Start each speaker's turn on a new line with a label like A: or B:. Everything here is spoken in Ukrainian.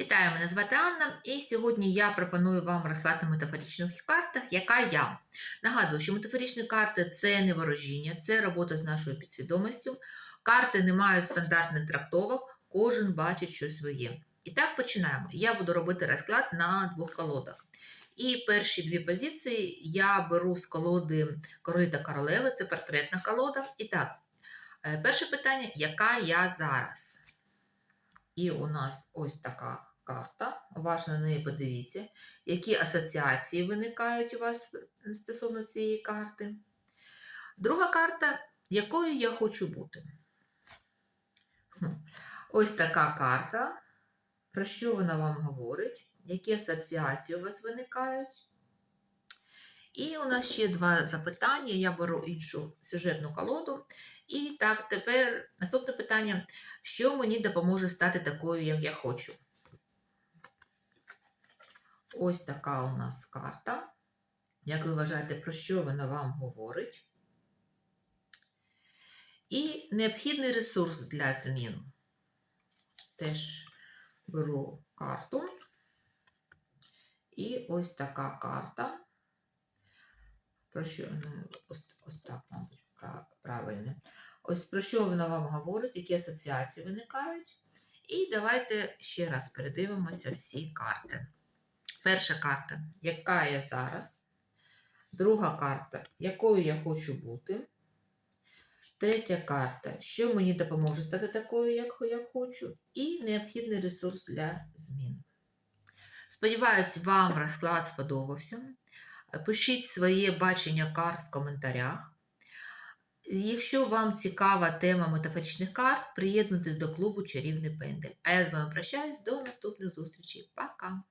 A: Вітаю, мене звати Анна, і сьогодні я пропоную вам розклад на метафоричних картах, яка я. Нагадую, що метафоричні карти це не ворожіння, це робота з нашою підсвідомістю. Карти не мають стандартних трактовок, кожен бачить щось своє. І так починаємо. Я буду робити розклад на двох колодах. І перші дві позиції я беру з колоди Королі та королеви, це портретна колода. І так, е, перше питання, яка я зараз? І у нас ось така карта. Уважно на неї подивіться, які асоціації виникають у вас стосовно цієї карти. Друга карта, якою я хочу бути. Ось така карта. Про що вона вам говорить? Які асоціації у вас виникають? І у нас ще два запитання. Я беру іншу сюжетну колоду. І так, тепер наступне питання. Що мені допоможе стати такою, як я хочу? Ось така у нас карта. Як ви вважаєте, про що вона вам говорить? І необхідний ресурс для змін. Теж беру карту. І ось така карта. Про що? Ось, мабуть, пра- правильно. Ось про що вона вам говорить, які асоціації виникають. І давайте ще раз передивимося всі карти. Перша карта, яка я зараз. Друга карта, якою я хочу бути. Третя карта, що мені допоможе стати такою, як я хочу. І необхідний ресурс для змін. Сподіваюсь, вам розклад сподобався. Пишіть своє бачення карт в коментарях. Якщо вам цікава тема метафоричних карт, приєднуйтесь до клубу Чарівний Пендель. А я з вами прощаюсь до наступних зустрічей. Пока!